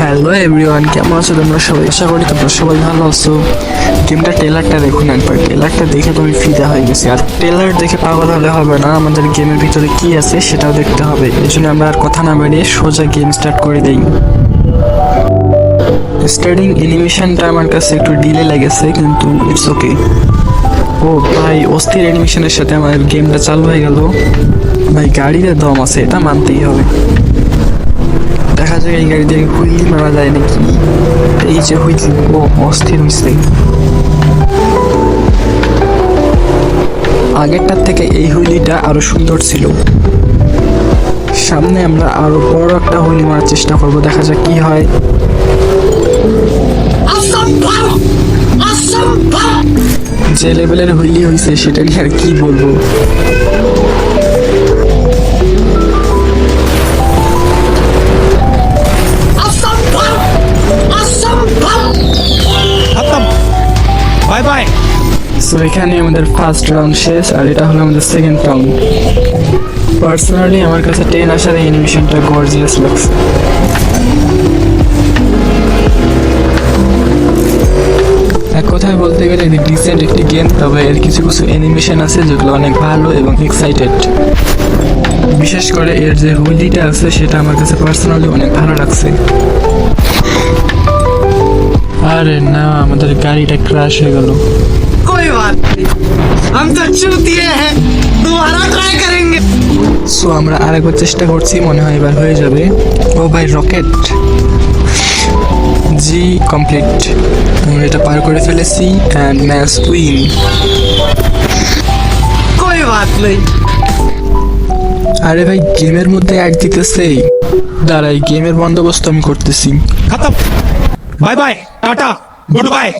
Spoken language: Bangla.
হ্যালো এভরিওয়ান কেমন আছো তোমরা সবাই? আশা করি তোমরা সবাই ভালো আছো। গেমটা ট্রেলারটা দেখুন একবার। ট্রেলারটা দেখে তুমি ফিদা হয়ে গেছি। আর ট্রেলার দেখে পাগল হলে হবে না। আমাদের গেমের ভিতরে কি আছে সেটাও দেখতে হবে। এই জন্য আমরা আর কথা না বাড়িয়ে সোজা গেম স্টার্ট করে দেই। স্টার্টিং অ্যানিমেশনটা আমার কাছে একটু ডিলে লেগেছে, কিন্তু ইটস ওকে ও ভাই, অস্থির অ্যানিমেশনের সাথে আমাদের গেমটা চালু হয়ে গেল। ভাই, গাড়িতে দম আছে, এটা মানতেই হবে। দেখা যায় এই গাড়ি দিয়ে হুইলি মারা যায় নাকি? এই যে হুইলি ও অস্থির হয়েছে আগেরটার থেকে এই হুইলিটা আরও সুন্দর ছিল। সামনে আমরা আরও বড় একটা হুইলি মারার চেষ্টা করব দেখা যাক কি হয়। যে লেভেলের হুইলি হয়েছে সেটা নিয়ে আর কি বলব? সো এখানে আমাদের ফার্স্ট রাউন্ড শেষ, আর এটা হলো আমাদের সেকেন্ড রাউন্ড পার্সোনালি আমার কাছে টেন আসার এই অ্যানিমেশনটা গর্জিয়াস লাগছে এক কথায় বলতে গেলে, এটি ডিসেন্ট একটি গেম তবে এর কিছু কিছু অ্যানিমেশন আছে যেগুলো অনেক ভালো এবং এক্সাইটেড বিশেষ করে এর যে হুইলিটা আছে, সেটা আমার কাছে পার্সোনালি অনেক ভালো লাগছে। আরে না, আমাদের গাড়িটা ক্রাশ হয়ে গেল। कोई बात नहीं हम तो चूतिए हैं दोबारा ट्राई करेंगे সো আমরা আরেকবার চেষ্টা করছি মনে হয় এবার হয়ে যাবে ও ভাই রকেট জি কমপ্লিট আমরা এটা পার করে ফেলেছি অ্যান্ড ম্যাচ উইন कोई बात नहीं আরে ভাই গেমের মধ্যে অ্যাড দিতেছে দাঁড়াই গেমের বন্দোবস্ত আমি করতেছি खत्म bye bye tata good bye